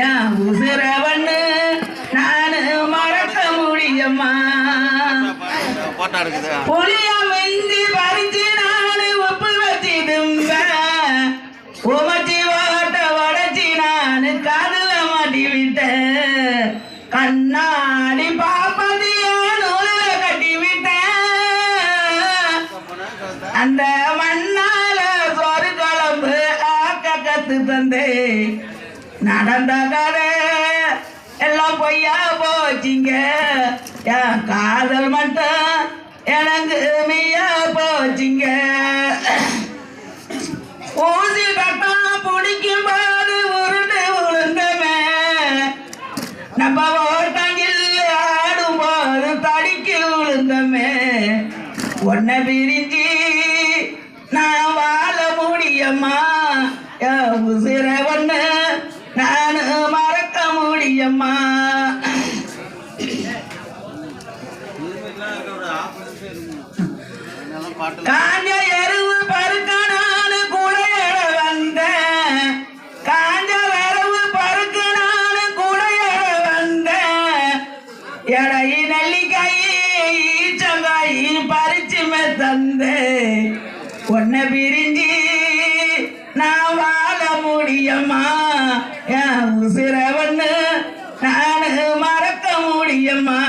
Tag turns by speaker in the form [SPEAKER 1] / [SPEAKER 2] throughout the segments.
[SPEAKER 1] என் உசுரவன்னு நானு மறக்க முடியுமா?
[SPEAKER 2] போட்டோ எடுக்குது
[SPEAKER 1] புளிய மிந்தி பறிச்சு நானு உப்பு வச்சிடுங்க உமச்சி ஓட்ட உடச்சி நானு காதுல மாட்டி விட்டேன் கண்ணாடி பாப்பதியா நூலில கட்டி விட்டேன் அந்த மண்ணால சொரு குழம்பு ஆக்க கத்து தந்தே நடந்த கதை எல்லாம் பொய்யா போச்சுங்க. என் காதல் மட்டும் எனக்கு மெய்யா போச்சுங்க. ஊசி கட்டம் பிடிக்கும் போது உருண்டு விழுந்தமே நம்ம ஓட்டங்கில் ஆடும் போது தடிக்கு உளுந்தமே ஒன்ன பிரிஞ்சு நான் வாழ முடியம்மா என் உசிர ஒன்று நான் மறக்க முடியுமா காஞ்ச எருவு பருக்கனானு குடையட வந்தேன். காஞ்ச வரவு பருக்கனானு குடையட வந்தேன். எடை நெல்லிக்காய் ஈச்சங்காய் பறிச்சுமே தந்த உன்னை பிரிஞ்சு நான் வாழ முடியுமா என் உசிர நானு நான் மறக்க முடியம்மா.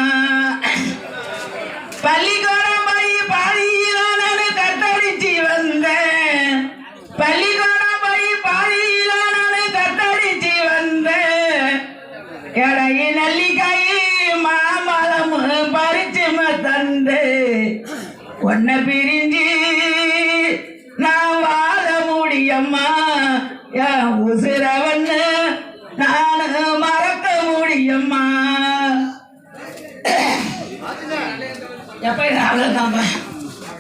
[SPEAKER 1] பள்ளிக்கூடம் போய் பாதியிலானு கட்டடிச்சு வந்தேன். பள்ளிக்கூடம் போய் பாதியிலானு கட்டடிச்சு வந்தேன். எடைய நெல்லிக்காய் மாமலம் பறிச்சு தந்து ஒன்ன பிரிஞ்சு நான் வாழ முடியம்மா? என் உசிறவன் நான் மறக்க முடியுமா எப்ப இது